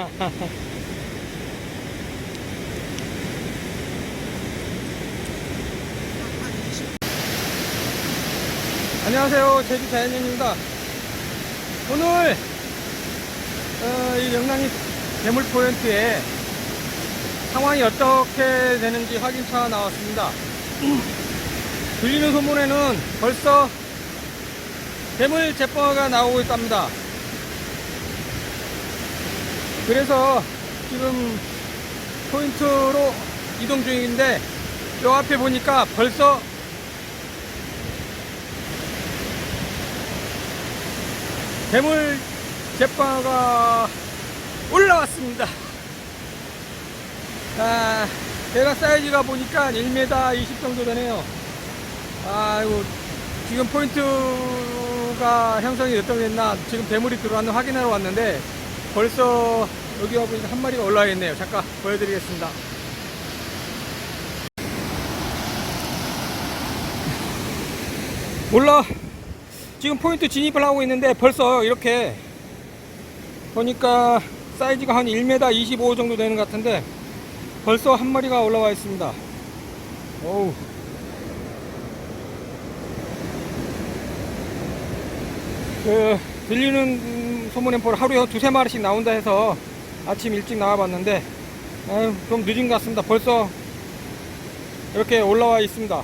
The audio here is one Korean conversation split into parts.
안녕하세요. 제주 자연인입니다. 오늘 어, 이 영랑이 대물 포인트에 상황이 어떻게 되는지 확인차 나왔습니다. 들리는 소문에는 벌써 대물 제빵가 나오고 있답니다. 그래서 지금 포인트로 이동 중인데 요 앞에 보니까 벌써 대물 제빵가 올라왔습니다. 아, 대가 사이즈가 보니까 1m 20 정도 되네요. 아이고, 지금 포인트가 형성이 어떻게 됐나 지금 대물이 들어왔는 확인하러 왔는데 벌써 여기 와보니까 한 마리가 올라와 있네요. 잠깐 보여드리겠습니다. 올라 지금 포인트 진입을 하고 있는데 벌써 이렇게 보니까 사이즈가 한 1m 25 정도 되는 것 같은데 벌써 한 마리가 올라와 있습니다. 어우. 그 들리는 소문에 볼 하루에 두세 마리씩 나온다 해서 아침 일찍 나와봤는데 좀 늦은 것 같습니다. 벌써 이렇게 올라와 있습니다.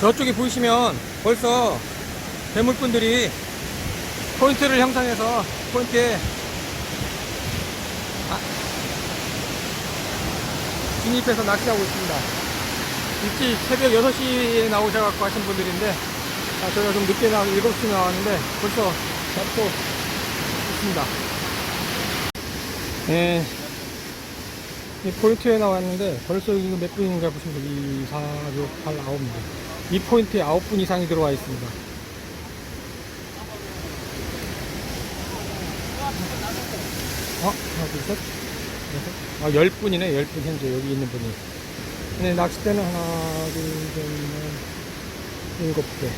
저쪽에 보이시면 벌써 대물분들이 포인트를 형성해서 포인트에 아, 진입해서 낚시하고 있습니다. 일찍 새벽 6시에 나오셔갖고 하신 분들인데 아, 저희가 좀 늦게 나와 7시 나왔는데 벌써 잡고 있습니다. 예. 이 포인트에 나왔는데 벌써 이거 몇 분인가 보시면 2, 4, 6, 8, 9입니다. 이 포인트에 9분 이상이 들어와 있습니다. 어? 하나, 둘, 셋. 아, 10분이네. 10분 현재 여기 있는 분이. 네, 낚싯대는 하나, 둘, 셋, 넷, 일곱 개.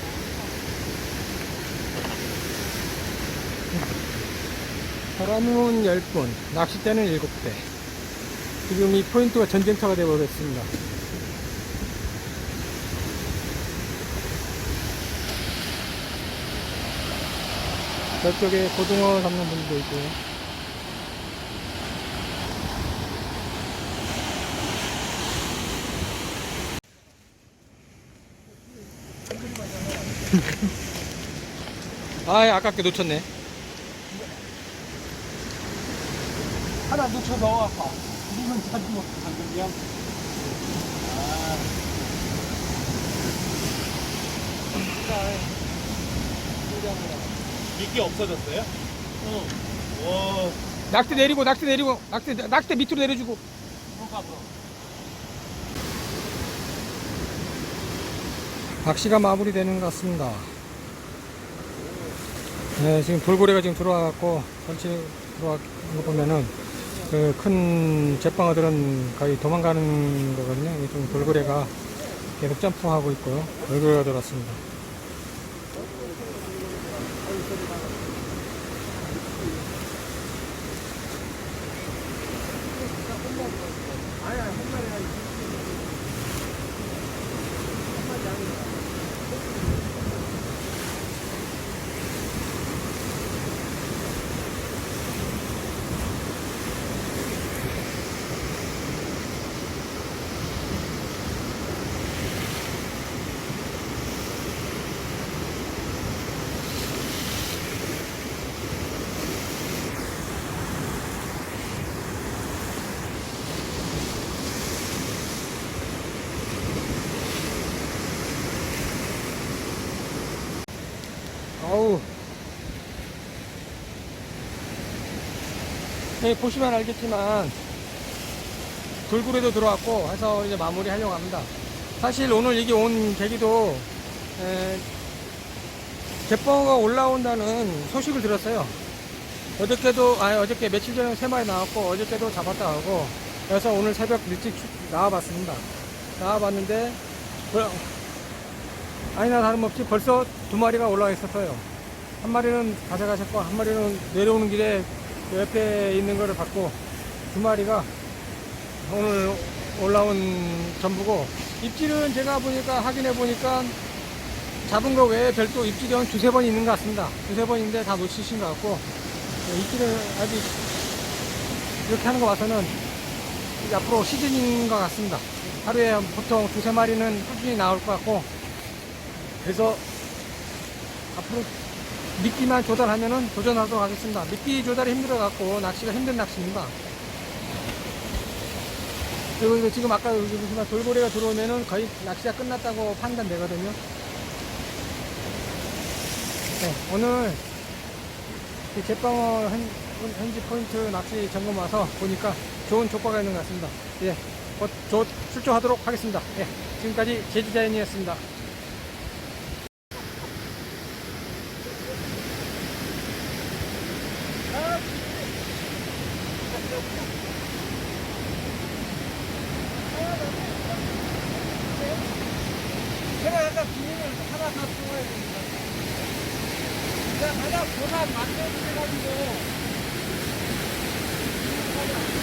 사람은 10분, 낚싯대는 7대. 지금 이 포인트가 전쟁터가 되어버렸습니다. 저쪽에 고등어 잡는 분도 있고요. 아, 아깝게 놓쳤네. 하나 놓쳐 넣어갖고 우리는 자주 먹고 방금이야 미끼 없어졌어요? 어. 낙대 내리고, 낙대 내리고, 낙대, 낙대 밑으로 내려주고. 와, 그거 박씨가 마무리되는 것 같습니다. 네, 지금 돌고래가 지금 들어와갖고, 전체 들어와 거 보면은, 그 큰 제빵어들은 거의 도망가는 거거든요. 좀 돌고래가 계속 점프하고 있고요. 돌고래가 들어왔습니다. 어우. 네, 보시면 알겠지만, 돌고래도 들어왔고 해서 이제 마무리 하려고 합니다. 사실 오늘 이게 온 계기도, 에, 제빵어가 올라온다는 소식을 들었어요. 어저께도, 아니, 어저께 며칠 전에 세 마리 나왔고, 어저께도 잡았다 하고, 그래서 오늘 새벽 일찍 출- 나와봤습니다. 나와봤는데 벌- 아니나 다름없이 벌써 두 마리가 올라와 있었어요. 한 마리는 가져가셨고 한 마리는 내려오는 길에 그 옆에 있는 거를 받고 두 마리가 오늘 올라온 전부고 입질은 제가 보니까 확인해 보니까 잡은 거 외에 별도 입질이 한 두세 번 있는 것 같습니다. 두세 번인데 다 놓치신 것 같고 네, 입질은 아직 이렇게 하는 거 봐서는 앞으로 시즌인 것 같습니다. 하루에 보통 두세 마리는 꾸준히 나올 것 같고 그래서 앞으로 미끼만 조달하면은 도전하도록 하겠습니다. 미끼 조달이 힘들어 갖고 낚시가 힘든 낚시입니다. 그리고 지금 아까 보시면 돌고래가 들어오면은 거의 낚시가 끝났다고 판단되거든요. 네, 오늘 이 제빵어 현, 현지 포인트 낚시 점검 와서 보니까 좋은 조과가 있는 것 같습니다. 예, 곧, 곧 출조하도록 하겠습니다. 예, 지금까지 제주자연이었습니다. 약간 비닐을 하나 더 쓰어야 됩니다. 제가 가장 보다 만들어가지고